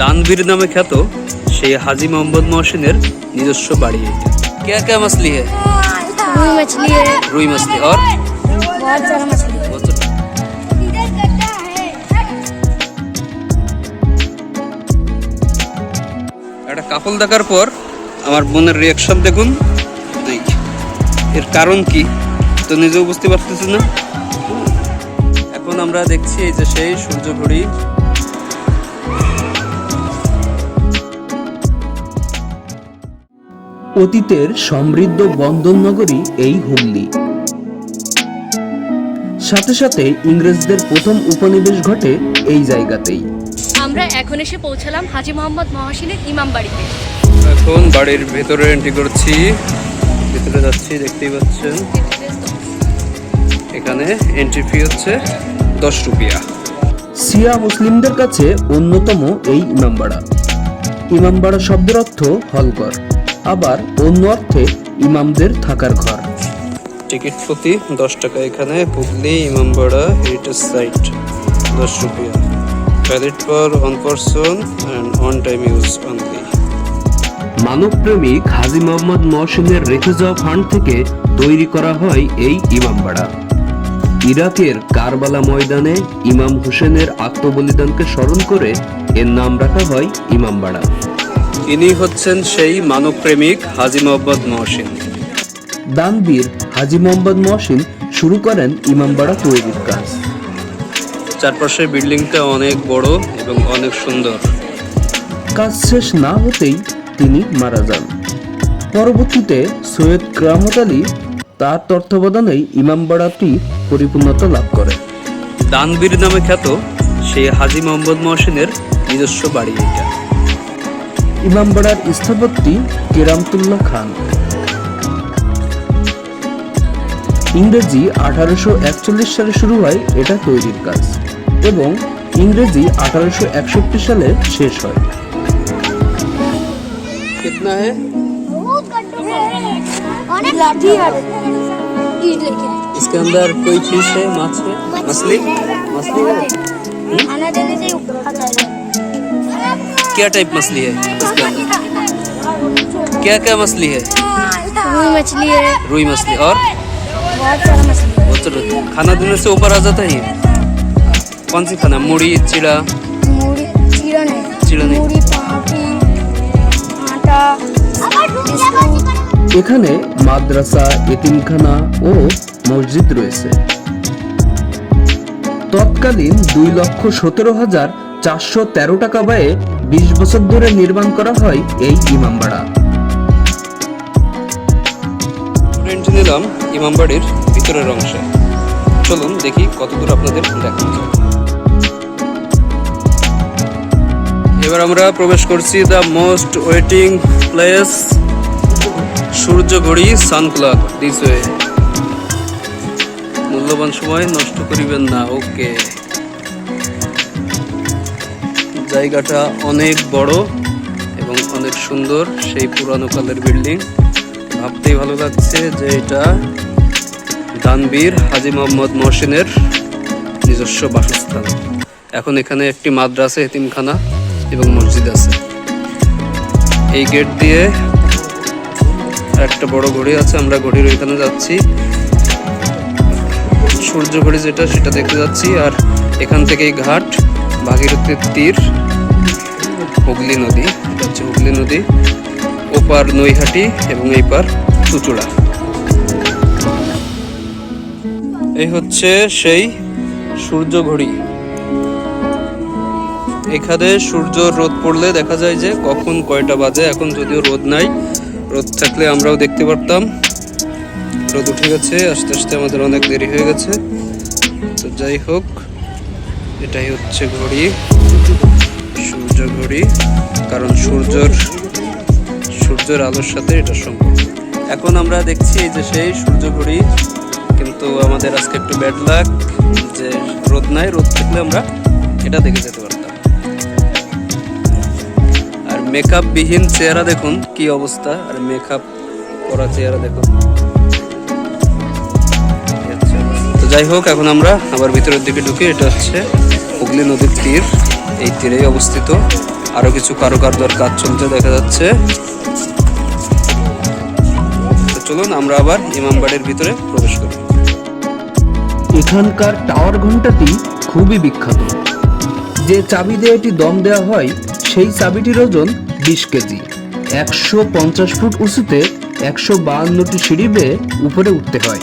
দানবীর নামে খ্যাত সেই হাজি মোহাম্মদ মহসিনের নিজস্ব বাড়ি এটা क्या क्या मछली है रुई मछली है रुई मछली और बहुत सारा मछली है একটা কাপল দেখার পর আমার বোনের রিয়াকশন দেখুন এই, এর কারণ কি তো নিজেও বুঝতে পারতেছি না এখন আমরা দেখছি এই যে সেই সূর্য ঘড়ি অতীতের সমৃদ্ধ বন্দর নগরী এই হুগলি। সাথে সাথে ইংরেজদের প্রথম উপনিবেশ ঘটে এই জায়গাতেই। আমরা এখন এসে পৌঁছালাম হাজি মোহাম্মদ মহাসিনের ইমাম বাড়িতে। এখন বাড়ির ভেতরে এন্ট্রি করছি। ভেতরে যাচ্ছি দেখতেই পাচ্ছেন। এখানে এন্ট্রি ফি হচ্ছে দশ রুপিয়া। সিয়া মুসলিমদের কাছে অন্যতম এই ইমামবাড়া। ইমামবাড়া শব্দের অর্থ হলঘর। আবার অন্য অর্থে ইমামদের থাকার ঘর। টিকিট প্রতি দশ টাকা এখানে হুগলি ইমামবাড়া হেরিটেজ সাইট দশ রুপিয়া। Valid for one person and one time use only মানবপ্রেমিক Haji Mohammad মহসিনের রেখে যাওয়া ফান্ড থেকে তৈরি করা হয় এই ইমামবাড়া। ইরাকের কারবালা ময়দানে ইমাম হোসেনের আত্মবলিদানকে স্মরণ করে এর নাম রাখা হয় ইমামবাড়া। ইনি হচ্ছেন সেই মানবপ্রেমিক হাজি মোহাম্মদ মহসিন। দানবীর হাজি মোহাম্মদ মহসিন শুরু করেন ইমামবাড়া তৈরির কাজ। চারপাশে বিল্ডিংটা অনেক বড় এবং অনেক সুন্দর। কাজ শেষ না হতেই তিনি মারা যান। পরবর্তীতে সৈয়দ ক্রামত আলী তার তত্ত্বাবধানেই ইমামবাড়াটি পরিপূর্ণতা লাভ করে দানবীর নামে খ্যাত সেই হাজি মোহাম্মদ মহসিনের নিজস্ব বাড়ি এটা। ইমামবাড়ার স্থপতি কেরামতুল্লাহ খান ইংরেজি আঠারোশো একচল্লিশ সালে শুরু হয় এটা তৈরির কাজ এবং ইংরেজি আঠারোশো একষট্টি সালে শেষ হয় कितना है अनेक लाठी है ईट लेके इसके अंदर कोई फिश है माछ है मछली मछली है खाना देने से खाता है क्या टाइप मछली है इसके अंदर क्या क्या मछली है रुई मछली है रुई मछली और बहुत सारा मछली है वो तो खाना देने से ऊपर आ जाता है ये कौन सी खाना मुड़ी चिड़ा मूड़ी चीड़ा नहीं चिड़ा नहीं। मूड़ी पापी आटा এখানে মাদ্রাসা এতিমখানা ও মসজিদ রয়েছে তৎকালীন দুই লক্ষ সতেরো হাজার চারশো তেরো টাকা ব্যয়ে বিশ বছর ধরে নির্মাণ করা হয় এই ইমামবাড়া। নিলাম ইমামবাড়ির ভিতরের অংশে। চলুন দেখি কতদূর আপনাদের যায়। এবার আমরা প্রবেশ করছি দ্য মোস্ট ওয়েটিং প্লেস সূর্যঘড়ি সানক্লক দিস মূল্যবান সময় নষ্ট করিবেন না ওকে জায়গাটা অনেক বড় এবং অনেক সুন্দর সেই পুরানো কালের বিল্ডিং। ভাবতেই ভালো লাগছে যে এটা দানবীর হাজি মোহাম্মদ মহসিনের নিজস্ব বাসস্থান। এখন এখানে একটি মাদ্রাসা, এতিমখানা এবং মসজিদ আছে। এই গেট দিয়ে একটা বড় ঘড়ি আছে, আমরা ঘড়ির ওইখানে যাচ্ছি। সূর্য ঘড়ি যেটা, সেটা দেখতে যাচ্ছি। আর এখান থেকেই ঘাট, ভাগীরথীর তীর। হুগলি নদী, এটা হচ্ছে হুগলি নদী, ওপার নৈহাটি এবং এই পার চুচুড়া। এই হচ্ছে সেই সূর্য ঘড়ি। এখানে সূর্য রোদ পড়লে দেখা যায় যে কখন কয়টা বাজে, এখন যদিও রোদ নাই, রোদ থাকলে আমরাও দেখতে পারতাম। রোদ উঠে গেছে, আস্তে আস্তে আমাদের অনেক দেরি হয়ে গেছে। তো যাই হোক, এটাই হচ্ছে ঘড়ি। সূর্য ঘড়ি, কারণ সূর্যর, সূর্যের আলোর সাথে এটা সম্পর্ক। এখন আমরা দেখছি যে সেই সূর্য ঘড়ি কিন্তু আমাদের আজকে একটু ব্যাড লাক যে রোদ নাই, রোদ থাকলে আমরা এটা দেখে যেতে পারতাম। আর মেকআপ বিহীন চেহারা দেখুন, কি অবস্থা, আর মেকআপ করা চেহারা দেখুন। তো যাই হোক, এখন আমরা আবার ভিতরের দিকে ঢুকি, এটা হচ্ছে হুগলি নদীর তীর। এই তীরেই অবস্থিত। আরও কিছু কারুকার্যর কাজ চলতে দেখা যাচ্ছে। চলুন আমরা আবার ইমামবাড়ির ভিতরে প্রবেশ করি। এখানকার টাওয়ার ঘন্টাটি খুবই বিখ্যাত। যে চাবি দিয়ে এটি দম দেওয়া হয়, সেই চাবিটির ওজন বিশ কেজি। একশো পঞ্চাশ ফুট উঁচুতে একশো বাহান্নটি সিঁড়ি বেয়ে উপরে উঠতে হয়।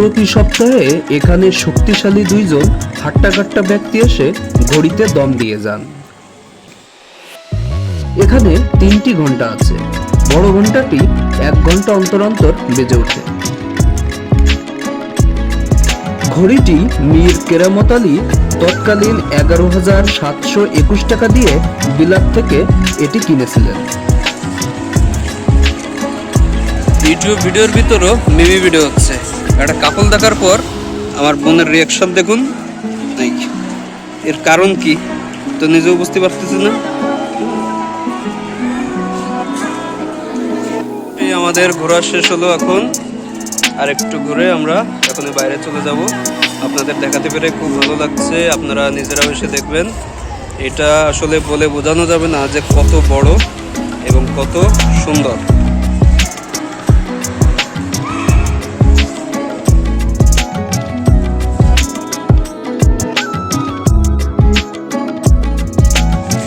প্রতি সপ্তাহে এখানে শক্তিশালী দুইজন হাট্টাকাট্টা ব্যক্তি এসে ঘড়িতে দম দিয়ে যান। এখানে তিনটি ঘণ্টা আছে। বড় ঘন্টাটি এক ঘণ্টা অন্তর অন্তর বেজে ওঠে। ঘড়িটি মীর কেরামত আলী তৎকালীন এগারো হাজার সাতশো একুশ টাকা দিয়ে বিলাত থেকে এটি কিনেছিলেন। ইউটিউব ভিডিওর ভিতরও মিমি ভিডিও হচ্ছে। একটা কাপল দেখার পর আমার বোনের রিয়াকশন দেখুন। এর কারণ কি? তো নিজেও বুঝতে পারতেছি না। আমাদের ঘোরা শেষ হলো এখন। আর একটু ঘুরে আমরা এখন বাইরে চলে যাব। আপনাদের দেখাতে পেরে খুব ভালো লাগছে। আপনারা নিজেরাও এসে দেখবেন। এটা আসলে বলে বোঝানো যাবে না যে কত বড় এবং কত সুন্দর।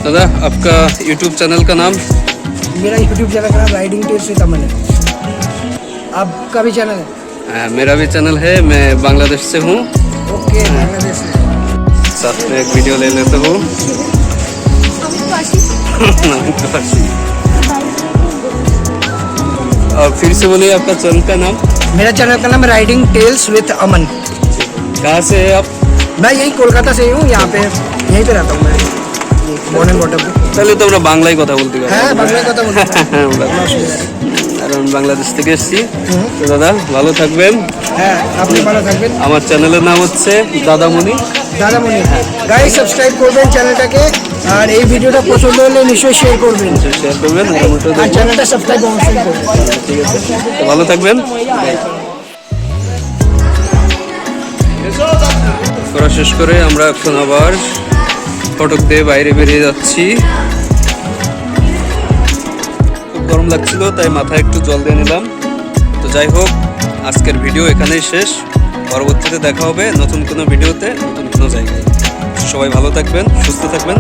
दादा आपका YouTube चैनल का नाम? मेरा YouTube चैनल का नाम राइडिंग टू सीतामन है। आपका भी चैनल है? आ, मेरा भी चैनल है मैं बांग्लादेश से हूँ। ओके बांग्लादेश से। साथ में एक वीडियो ले लेता हूँ। और फिर से बोलिए आपका चैनल का नाम। मेरा चैनल का नाम राइडिंग टेल्स विद अमन कहाँ से है आप? मैं यही कोलकाता से ही हूँ यहाँ पे यहीं पे रहता हूँ मैं। মর্নিং ওয়াটার তাহলে তো আমরা বাংলায় কথা বলতে পারি হ্যাঁ বাংলায় কথা বলতে নেই। কারণ বাংলাদেশ থেকে এসেছি। তো দাদা ভালো থাকবেন। হ্যাঁ আপনি ভালো থাকবেন। আমার চ্যানেলের নাম হচ্ছে দাদামণি। দাদামণি। গাই সাবস্ক্রাইব করবেন চ্যানেলটাকে। আর এই ভিডিওটা পছন্দ হলে নিশ্চয়ই শেয়ার করবেন। শেয়ার করবেন আর। চ্যানেলটা সাবস্ক্রাইব অবশ্যই করবেন। ঠিক আছে। ভালো থাকবেন। করা শেষ করে আমরা এখন আবার ফটক দিয়ে বাইরে বেরিয়ে যাচ্ছি। খুব গরম লাগছিল, তাই মাথায় একটু জল দিয়ে নিলাম। তো যাই হোক, আজকের ভিডিও এখানেই শেষ। পরবর্তীতে দেখা হবে নতুন কোনো ভিডিওতে, নতুন কোনো জায়গায়। সবাই ভালো থাকবেন, সুস্থ থাকবেন।